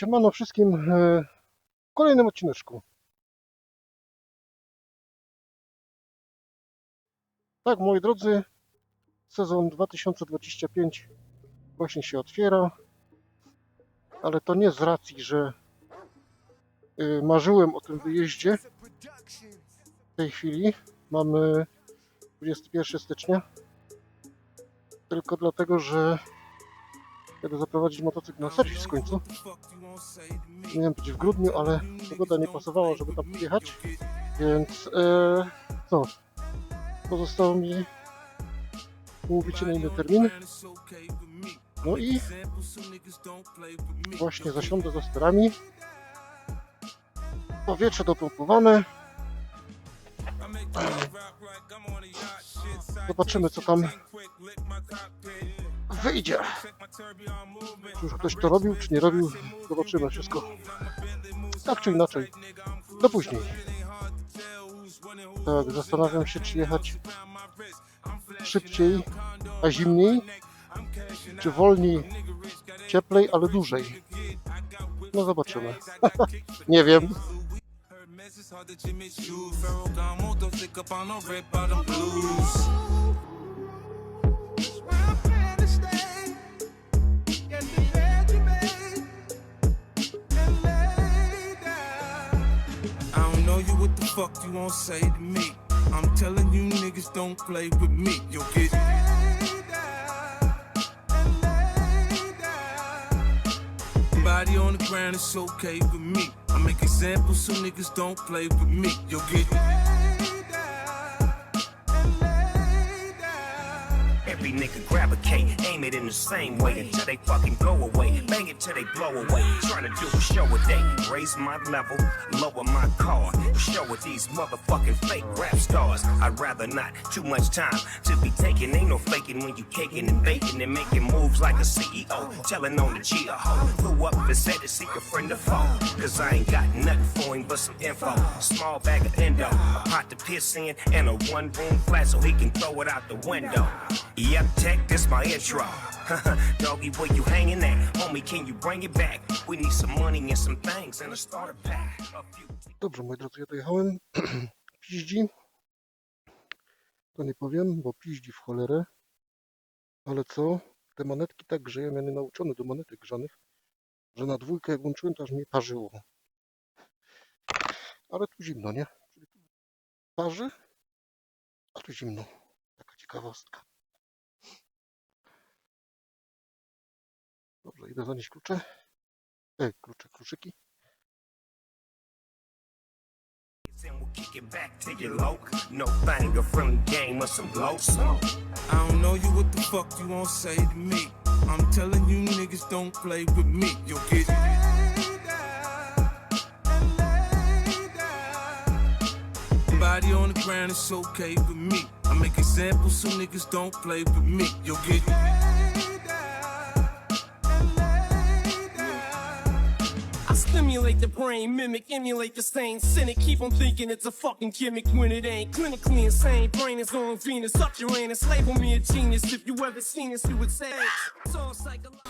Siemano wszystkim e, w kolejnym odcineczku. Tak, moi drodzy, sezon 2025 właśnie się otwiera, ale to nie z racji, że e, marzyłem o tym wyjeździe. W tej chwili mamy 21 stycznia, tylko dlatego, że jadę zaprowadzić motocykl na serwis w końcu. Miałem być w grudniu, ale pogoda nie pasowała, żeby tam jechać, więc e, co? Pozostało mi umówić się na inny termin. No i właśnie zasiądę za sterami. Powietrze dopompowane. Zobaczymy co tam wyjdzie. Czy już ktoś to robił, czy nie robił? Zobaczymy wszystko. Tak czy inaczej. Do później. Tak, zastanawiam się, czy jechać szybciej, a zimniej, czy wolniej, cieplej, ale dłużej. No zobaczymy. nie wiem. It's hard to pick up on the red bottom blues. Fuck you won't say to me. I'm telling you, niggas don't play with me. You'll get Body on the ground, it's okay with me. I make examples so niggas don't play with me. You'll get Every nigga grab a K, aim it in the same way until they fucking go away. Bang it till they blow away. Trying to do a show a day. Raise my level, lower my car. Show with these motherfucking fake rap stars. I'd rather not. Too much time to be taking. Ain't no faking when you caking and baking and making moves like a CEO. Telling on the G a hoe. Blew up and said to seek a friend or foe. Cause I ain't got nothing for him but some info. Small bag of endo. A pot to piss in and a one room flat so he can throw it out the window. Yep, tech, this my intro. Doggy, where you hanging at? Homie, can you bring it back? We need some money and some things and a starter pack. Dobrze, moi drodzy, ja dojechałem. Piździ. To nie powiem, bo piździ w cholerę. Ale co? Te manetki tak grzeją, ja nie nauczony do monetek grzanych, że na dwójkę jak włączyłem, to aż mnie parzyło. Ale tu zimno, nie? Parzy, a tu zimno. Taka ciekawostka. Dobrze, idę zanieść klucze. Ej, klucze, kluczyki. to. I'm telling you, niggas don't play with me. You'll get Body on the ground, it's okay with me. I make examples so niggas don't play with me. You'll get stimulate the brain, mimic, emulate the same cynic. Keep on thinking it's a fucking gimmick when it ain't clinically insane. Brain is on Venus, up Uranus. Label me a genius. If you ever seen this, you would say it's all psychological.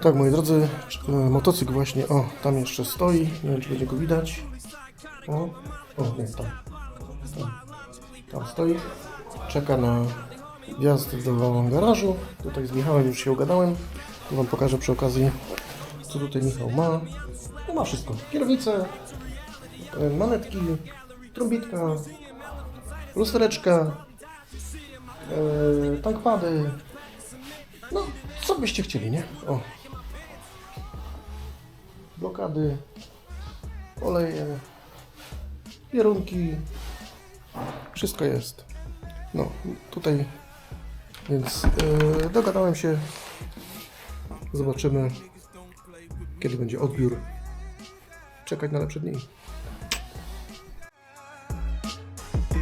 Tak, moi drodzy, motocykl właśnie, o, tam jeszcze stoi, nie wiem, czy będzie go widać. O, o, nie, tam. Tam, tam stoi. Czeka na wjazd do garażu. Tutaj z Michałem już się ugadałem. Tu Wam pokażę przy okazji, co tutaj Michał ma. No ma wszystko. Kierownicę, e, manetki, trąbitka, lustereczka, e, tankpady. No, co byście chcieli, nie? O. Blokady, oleje, kierunki, wszystko jest. No, tutaj, więc yy, dogadałem się. Zobaczymy, kiedy będzie odbiór. Czekać na lepsze dni.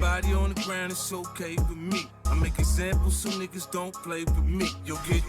Body on the ground, it's okay with me. I make examples so niggas don't play with me. You'll get